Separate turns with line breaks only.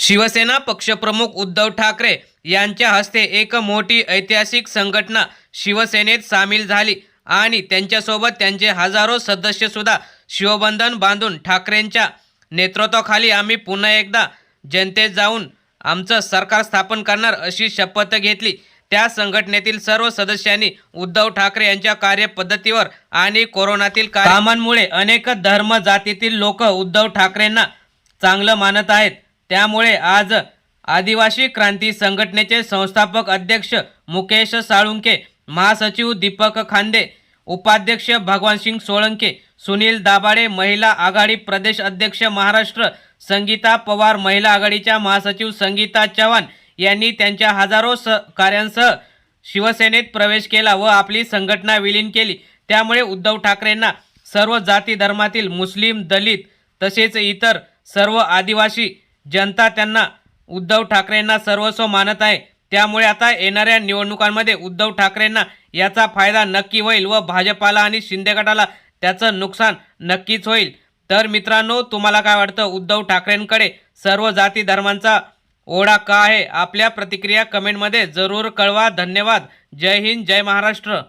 शिवसेना पक्षप्रमुख उद्धव ठाकरे यांच्या हस्ते एक मोठी ऐतिहासिक संघटना शिवसेनेत सामील झाली आणि त्यांच्यासोबत त्यांचे हजारो सदस्यसुद्धा शिवबंधन बांधून ठाकरेंच्या नेतृत्वाखाली आम्ही पुन्हा एकदा जनतेत जाऊन आमचं सरकार स्थापन करणार अशी शपथ घेतली. त्या संघटनेतील सर्व सदस्यांनी उद्धव ठाकरे यांच्या कार्यपद्धतीवर आणि कोरोनातील कामांमुळे अनेक धर्म जातीतील लोक उद्धव ठाकरेंना चांगलं मानत आहेत. त्यामुळे आज आदिवासी क्रांती संघटनेचे संस्थापक अध्यक्ष मुकेश साळुंके महासचिव दीपक खांदे उपाध्यक्ष भगवानसिंग सोळंके सुनील दाभाडे महिला आघाडी प्रदेश अध्यक्ष महाराष्ट्र संगीता पवार महिला आघाडीच्या महासचिव संगीता चव्हाण यांनी त्यांच्या हजारो सहकाऱ्यांसह शिवसेनेत प्रवेश केला व आपली संघटना विलीन केली. त्यामुळे उद्धव ठाकरेंना सर्व जाती धर्मातील मुस्लिम दलित तसेच इतर सर्व आदिवासी जनता त्यांना उद्धव ठाकरेंना सर्वस्व मानत आहे. त्यामुळे आता येणाऱ्या निवडणुकांमध्ये उद्धव ठाकरेंना याचा फायदा नक्की होईल व भाजपाला आणि शिंदे गटाला त्याचं नुकसान नक्कीच होईल. तर मित्रांनो तुम्हाला काय वाटतं? उद्धव ठाकरेंकडे सर्व जाती धर्मांचा ओढा का आहे? आपल्या प्रतिक्रिया कमेंटमध्ये जरूर कळवा. धन्यवाद. जय हिंद जय महाराष्ट्र.